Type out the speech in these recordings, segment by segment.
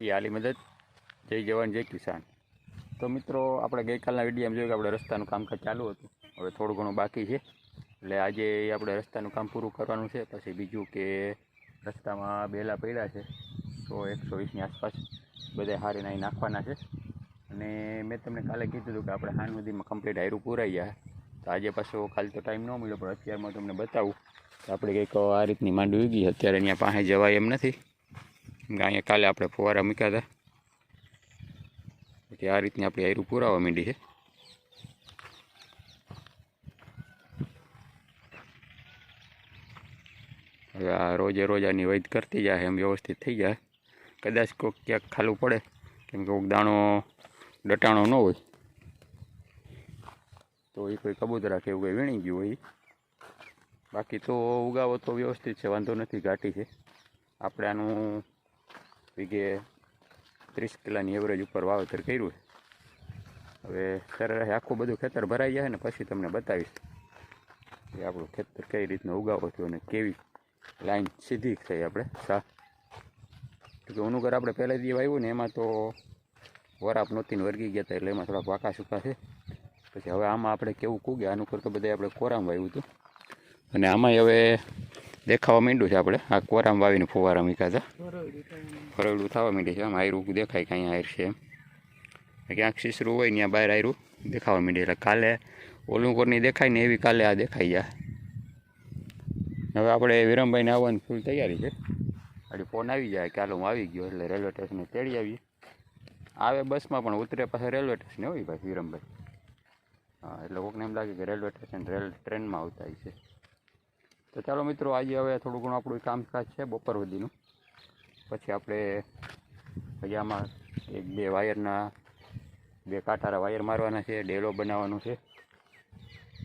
એ આલી મદદ. જય જવાન, જય કિસાન. તો મિત્રો, આપણે ગઈકાલના વિડીયોમાં જોયું કે આપણે રસ્તાનું કામકાજ ચાલુ હતું. હવે થોડું ઘણું બાકી છે. એટલે આજે આપણે રસ્તાનું કામ પૂરું કરવાનું છે. પછી બીજું કે રસ્તામાં બેલા પડ્યા છે. સો એકસો વીસની આસપાસ બધા હારીને અહીં નાખવાના છે. અને મેં તમને કાલે કીધું હતું કે આપણે હાન સુધીમાં કમ્પ્લીટ હાયરું પૂરાઈ જાય તો આજે પાછો કાલે તો ટાઈમ ન મળ્યો, પણ અત્યારમાં તમને બતાવું આપણે કંઈક આ રીતની માંડવી ઉગી. અત્યારે અહીંયા પાસે જવાય એમ નથી. અહીંયા કાલે આપણે ફુવારા મૂક્યા હતા. પછી આ રીતની આપણી આયરું પુરાવા માંડી છે. હવે આ રોજે રોજ આની કરતી જાય, એમ વ્યવસ્થિત થઈ જાય. કદાચ કોઈક ક્યાંક ખાલું પડે, કેમ કે કોઈક દાણો ડટાણો ન હોય. તો એ કોઈ કબૂતરા કે એવું કંઈ વીણી ગયું હોય. બાકી તો ઉગાવો તો વ્યવસ્થિત છે, વાંધો નથી, ઘાટી છે. આપણે આનું વીઘે ત્રીસ કિલાની એવરેજ ઉપર વાવેતર કર્યું હવે સરેરાશ આખું બધું ખેતર ભરાઈ જાય ને પછી તમને બતાવીશ કે આપણું ખેતર કઈ રીતનો ઉગાવો થયો અને કેવી લાઈન સીધી થઈ આપણે સા કે ઉનુગર આપણે પહેલાંથી વાવ્યું ને એમાં તો વરાપ નહોતી વર્ગી ગયા હતા એટલે એમાં થોડાક વાંકા સૂકા છે. પછી હવે આમાં આપણે કેવું કૂગ્યા આનું કરતો બધા આપણે કોરામ વાવ્યું હતું. અને આમાં હવે દેખાવા માંડ્યું છે આપણે. આ કોરામ વાવીને ફુવારા મૂક્યા હતા ફરવડું થવા માંડે છે. આમ આયરું દેખાય કે અહીંયા આયર છે એમ. ક્યાંક શીસરું હોય ત્યાં બહાર આયરું દેખાવા માંડે એટલે કાલે ઓલું કોરની દેખાય ને એવી કાલે આ દેખાઈ જાય હવે આપણે વિરમભાઈને આવવાની ફૂલ તૈયારી છે. આડી ફોન આવી જાય. કે હાલો હું આવી ગયો એટલે રેલવે સ્ટેશને તેડી આવીએ. આવે બસમાં પણ ઉતરે પાસે રેલવે સ્ટેશને હોય ભાઈ વિરમભાઈ. હા, એટલે કોકને એમ લાગે કે રેલવે સ્ટેશન રેલ ટ્રેનમાં આવતા છે. તો ચાલો મિત્રો, આજે હવે થોડું ઘણું આપણું કામકાજ છે બપોર સુધીનું. પછી આપણે આમાં એક બે વાયરના, બે કાંટારા વાયર મારવાના છે, ડેલો બનાવવાનો છે.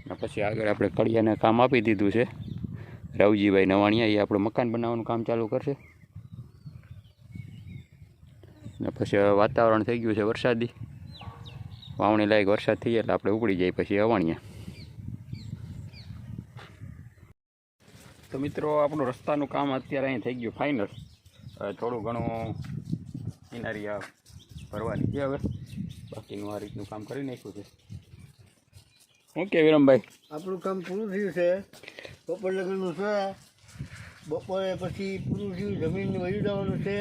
અને પછી આગળ આપણે કડિયાને કામ આપી દીધું છે. રાવજીભાઈ નવાણિયા એ આપણે મકાન બનાવવાનું કામ ચાલુ કરશે. ને પછી વાતાવરણ થઈ ગયું છે વરસાદી. વાવણી લાયક વરસાદ થઈ એટલે આપણે ઉપડી જાય પછી અવાણીયા. તો મિત્રો આપણું રસ્તાનું કામ અત્યારે અહીં થઈ ગયું ફાઇનલ થોડું ઘણું કિનારી આ ભરવાની છે હવે. બાકીનું આ રીતનું કામ કરી નાખ્યું છે. શું કે વિરમભાઈ? આપણું કામ પૂરું થયું છે. બપોર લગ્નનું છે. બપોરે પછી પૂરું થયું જમીનને વહી જવાનું છે.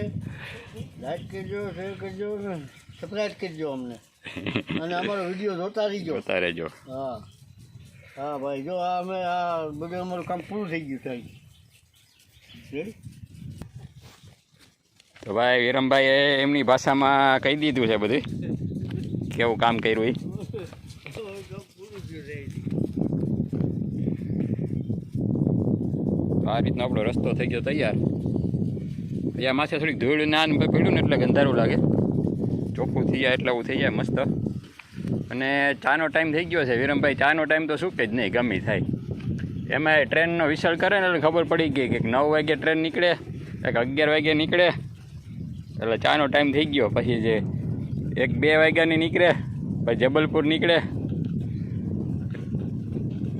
લાઈક કરજો શેર કરજો સબસ્ક્રાઈબ કરજો અમને. અને અમારો વીડિયો જોતા રહીજો. જોતા રહેજો. હા. હા, ભાઈ, જો અમે આ બધું અમારું કામ પૂરું થઈ ગયું થાય તો ભાઈ, વિરમભાઈએ એમની ભાષામાં કહી દીધું છે બધું. કેવું કામ કર્યું એ? આ રીતનો આપણો રસ્તો થઈ ગયો તૈયાર. અહીંયા માથે થોડીક ધૂળ નાન પડ્યું ને એટલે ગંધારું લાગે. ચોખ્ખું થઈ જાય એટલે એવું થઈ જાય મસ્ત. અને ચાનો ટાઈમ થઈ ગયો છે, વિરમભાઈ, ચાનો ટાઈમ તો શું કે જ નહીં, ગમી થાય. એમાં ટ્રેનનો વિસળ કરે ને એટલે ખબર પડી ગઈ કે નવ વાગે ટ્રેન નીકળે, એક અગિયાર વાગે નીકળે. એટલે ચાનો ટાઈમ થઈ ગયો, પછી જે એક બે વાગ્યાની નીકળે, પછી જબલપુર નીકળે.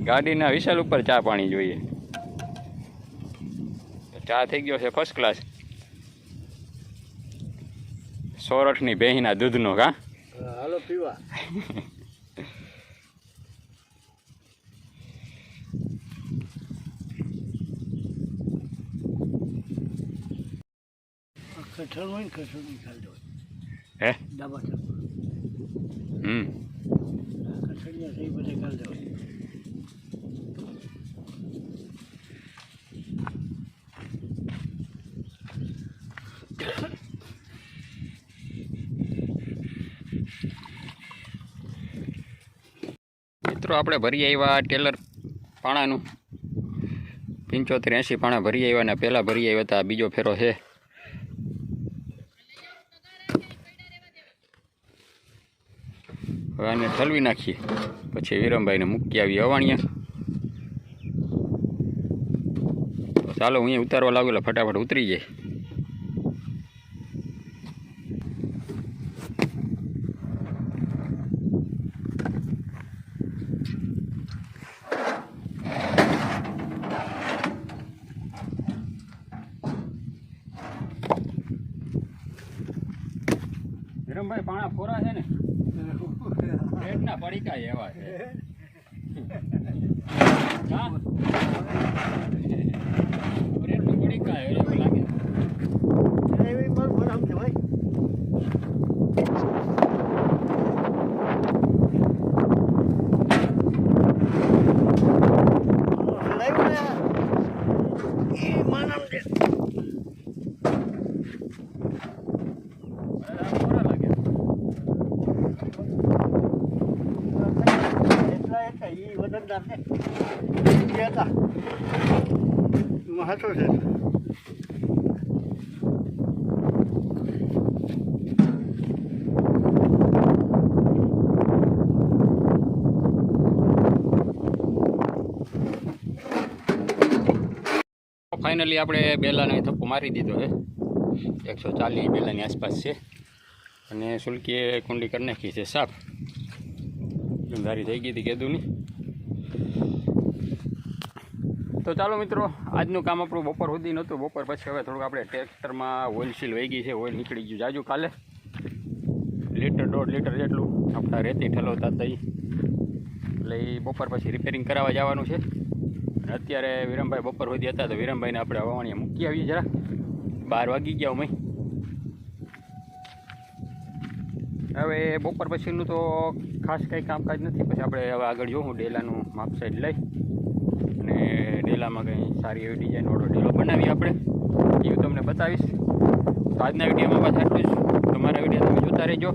ગાડીના વિશાલ ઉપર ચા પાણી જોઈએ. ચા થઈ ગયો છે ફર્સ્ટ ક્લાસ સોરઠની બેહીના દૂધનો કા હાલો પીવા. કઠણ હોય ને કઠણ નિકાલ દો હે? ડાબા હમ. કઠણિયા થઈ બધે કાલ દો મિત્રો, આપણે ભરી આવ્યા ટેલર પાણાનું. પંચોતેર એંસી પાણા ભરી આવ્યા ને પહેલાં ભરી આવ્યા હતા. બીજો ફેરો છે. હવે આને ઠલવી નાખીએ. પછી વિરમભાઈને મૂકી આવી અવાણિયા. ચાલો હું ઉતારવા લાગુ એટલે ફટાફટ ઉતરી જાય. વિરમભાઈ પાણા ફોરા છે ને? પેટના પડીકા એવા છે. હા બ્રેડના પડીકા એવું લાગે એવી બરોબર આમ છે ભાઈ ફોરા લાગે એટલા વજનદાર છે. ઈ હતા એમાં છે. ફાઇનલી આપણે બેલાને થપ્પો મારી દીધો છે. એકસો ચાલીસ બેલાની આસપાસ છે. અને સુલકીએ કુંડી કરી નાખી છે, સાફ. ધારી થઈ ગઈ હતી કીધું નહીં તો ચાલો મિત્રો, આજનું કામ આપણું બપોર સુધી નહોતું. બપોર પછી હવે થોડુંક આપણે ટ્રેક્ટરમાં ઓઇલ સીલ વહી ગઈ છે. ઓઇલ નીકળી ગયું જાજુ કાલે. લીટર દોઢ લીટર જેટલું આપણા રેતી ઠલવતા હતા ઈ. એટલે એ બપોર પછી રિપેરિંગ કરાવવા જવાનું છે. અને અત્યારે વિરમભાઈ બપોર સુધી હતા તો વિરમભાઈને આપણે વાવણીએ મૂકી આવીએ જરા. બાર વાગી ગયા અમે. હવે બપોર પછીનું તો ખાસ કંઈ કામકાજ નથી. પછી આપણે હવે આગળ જોઉં ડેલાનું માપ સાઈડ લઈ. ડેલામાં કંઈ સારી એવી ડિઝાઇનવાળો ઢીલો બનાવી આપણે એ તમને બતાવીશ. તો આજના વિડીયોમાં બસ આટલું જ. તમારા વીડિયો તમે જોતા રહેજો.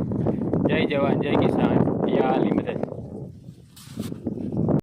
જય જવાન, જય કિસાન. યા લિમિટેડ